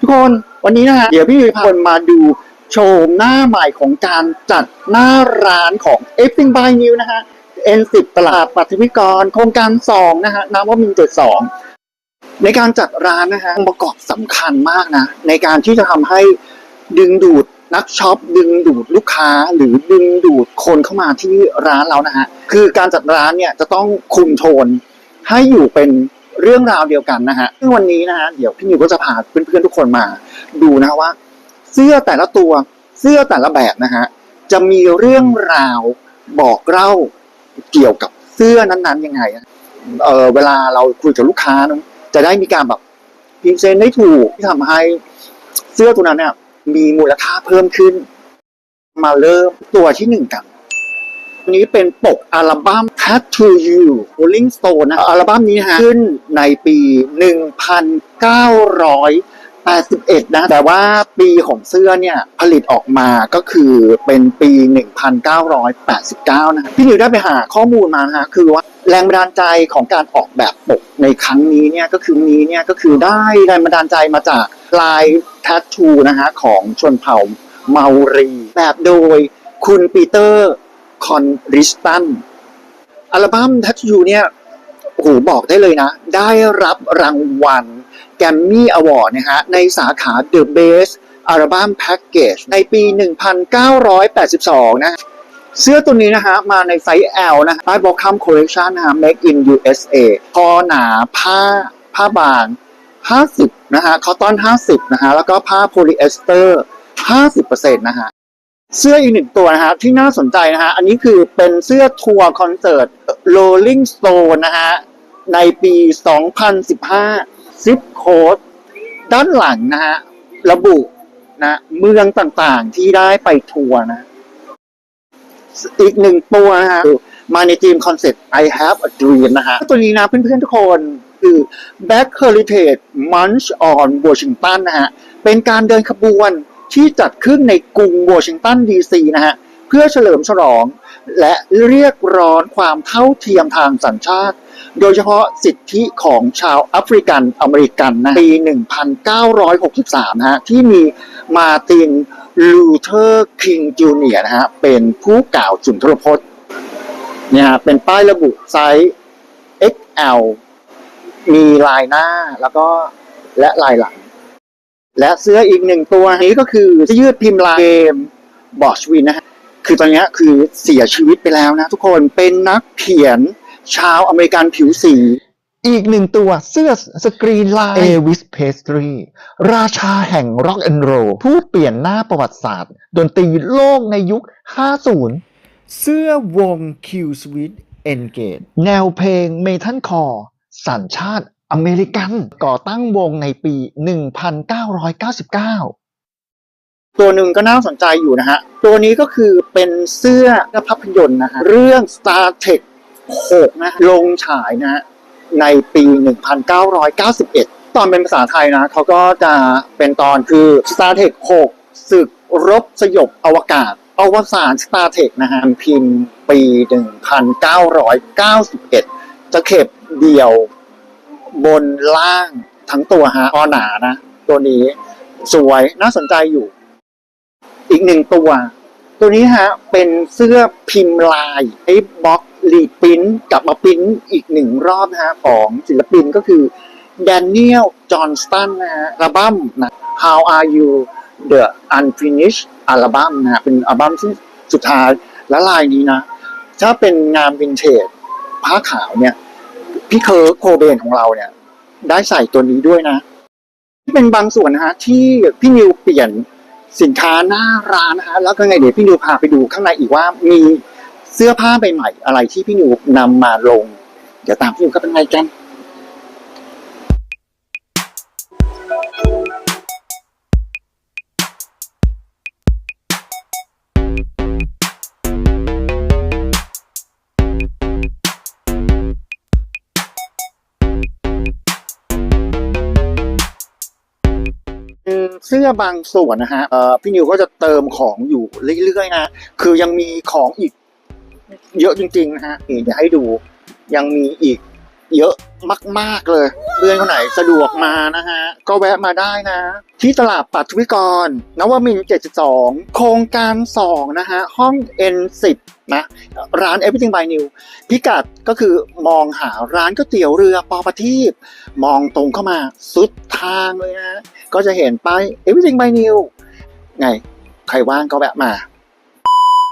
ทุกคนวันนี้นะฮะเดี๋ยวพี่พาคนมาดูโฉมหน้าใหม่ของการจัดหน้าร้านของ e v e r y t h i n g by New นะฮะ N10 ตลาดปัทวิกร โครงการ 2 นะฮะน้ำว่ามินเจ็ดสองในการจัดร้านนะฮะองค์ประกอบสำคัญมากนะ ในการที่จะทำให้ดึงดูดนักช็อปดึงดูดลูกค้าหรือดึงดูดคนเข้ามาที่ร้านเรานะฮะ คือการจัดร้านเนี่ยจะต้องคุมโทนให้อยู่เป็น เรื่องราวเดียวกันนะฮะซึ่งวันนี้นะฮะเดี๋ยวพี่นิวก็จะพาเพื่อนๆทุกคนมา ดูนะว่า เสื้อแต่ละตัวเสื้อแต่ละแบบนะฮะจะมีเรื่องราวบอกเล่าเกี่ยวกับเสื้อนั้นๆยังไงเออเวลาเราคุยกับลูกค้านะจะได้มีการแบบพรีเซนได้ถูกที่ทำให้เสื้อตัวนั้นเนี่ยมีมูลค่าเพิ่มขึ้น มาเริ่มตัวที่หนึ่งกัน นี้เป็นปกอัลบั้ม Tattoo You Rolling Stone นะอัลบั้มนี้ฮะขึ้นในปี 1981 นะ แต่ว่าปีของเสื้อเนี่ย ผลิตออกมาก็คือเป็นปี 1989 นะ พี่นิวได้ไปหาข้อมูลมานะฮะคือว่าแรงบันดาลใจของการออกแบบปกในครั้งนี้เนี่ยก็คือนี้เนี่ยก็คือได้แรงบันดาลใจมาจากลายแท t ทูนะฮะของชนเผ่าเมารี แบบโดยคุณปีเตอร์ คอนริสตันอัลบั้มทัชยูเนี่ยโอ้โหบอกได้เลยนะ ได้รับรางวัลแกมมี่อวอร์ดนะฮะ ในสาขา The Best Album Package ในปี 1982 นะ เสื้อตัวนี้นะฮะ มาในไซส์ L นะฮะใต้บอกคัมคอลเลคชันนะฮะ Make in USA คอหนาผ้าผ้าบาง 50 นะฮะ คอตตอน 50 นะฮะ แล้วก็ผ้าโพลีเอสเตอร์ 50%นะฮะ เสื้ออีกหนึ่งตัวนะฮะที่น่าสนใจนะฮะอันนี้คือเป็นเสื้อทัวร์คอนเสิร์ต Rolling Stone นะฮะในปี 2015 ซิปโค้ดด้านหลังนะฮะระบุนะเมืองต่างๆที่ได้ไปทัวร์นะ อีกหนึ่งตัวนะฮะมาในทีมคอนเซ็ปต์ I have a dream นะฮะตัวนี้นะเพื่อนๆทุกคนคือ Back Heritage Munch on Washington นะฮะเป็นการเดินขบวน ที่จัดขึ้นในกรุงวอชิงตันดีซีนะฮะเพื่อเฉลิมฉลอง และเรียกร้องความเท่าเทียมทางสัญชาติ โดยเฉพาะสิทธิของชาวแอฟริกันอเมริกันนะปี 1963 นะฮะที่มีมาตินลูเทอร์คิงจูเนียนะฮะเป็นผู้กล่าวสุนทรพจน์เนี่ยฮะเป็นป้ายระบุไซส์ XL มีลายหน้าแล้วก็และลายหลัง และเสื้ออีกหนึ่งตัวนี้ก็คือเสื้อยืดพิมพ์ลายเกมบอชวินนะฮะคือตอนเนี้ยคือเสียชีวิตไปแล้วนะ ทุกคนเป็นนักเขียนชาวอเมริกันผิวสี อีกหนึ่งตัวเสื้อสกรีนลายเอวิสเพสตรีราชาแห่งร็อกแอนด์โรผู้เปลี่ยนหน้าประวัติศาสตร์ ดนตรีโลกในยุค 50 เสื้อวง Q Sweet Engage แนวเพลงเมทัลคอร์สัญชาติ อเมริกันก่อตั้งวงในปี 1999 ตัวหนึ่งก็น่าสนใจอยู่นะฮะ ตัวนี้ก็คือเป็นเสื้อภาพยนตร์นะฮะ เรื่อง Star Trek 6 นะฮะลงฉายนะฮะในปี 1991 ตอนเป็นภาษาไทยนะ เขาก็จะเป็นตอนคือ Star Trek 6 ศึกรบสยบอวกาศอวสาน Star Trek นะฮะพิมพ์ปี 1991 จะเข็บเดี่ยว บนล่างทั้งตัวฮะพอหนานะ ตัวนี้สวยน่าสนใจอยู่ อีกหนึ่งตัว ตัวนี้ฮะเป็นเสื้อพิมพ์ลายไอ้บล็อกรีปรินกลับมาปิ้นอีกหนึ่งรอบนะฮะของศิลปินก็คือแดเนียลจอห์นสตันนะฮะอัลบั้มนะ How Are You The Unfinished อัลบั้มนะฮะเป็นอัลบั้มที่สุดท้ายและลายนี้นะ ถ้าเป็นงานวินเทจผ้าขาวเนี่ย พี่เคิร์กโคเบนของเราเนี่ย ได้ใส่ตัวนี้ด้วยนะที่เป็นบางส่วนนะฮะที่พี่นิวเปลี่ยนสินค้าหน้าร้านนะฮะแล้วก็ไงเดี๋ยวพี่นิวพาไปดูข้างในอีกว่ามีเสื้อผ้าใหม่ๆอะไรที่พี่นิวนำมาลง เดี๋ยวตามพี่นิวเข้าไปข้างในกัน เสื้อบางส่วนนะฮะเอ่อพี่นิวก็จะเติมของอยู่เรื่อยๆนะ คือยังมีของอีกเยอะจริงๆนะฮะเดี๋ยวให้ดูยังมีอีก เยอะมาก ๆ เลย เพื่อนคนไหนสะดวกมานะฮะ ก็แวะมาได้นะ ที่ตลาดปัทวิกร นวมินทร์72 โครงการ 2 นะฮะ ห้อง N10 นะ ร้าน Everything by New พิกัดก็คือมองหาร้านก๋วยเตี๋ยวเรือปอประทีปมองตรงเข้ามาสุดทางเลยนะ ก็จะเห็นป้าย Everything by New ไง ใครว่างก็แวะมา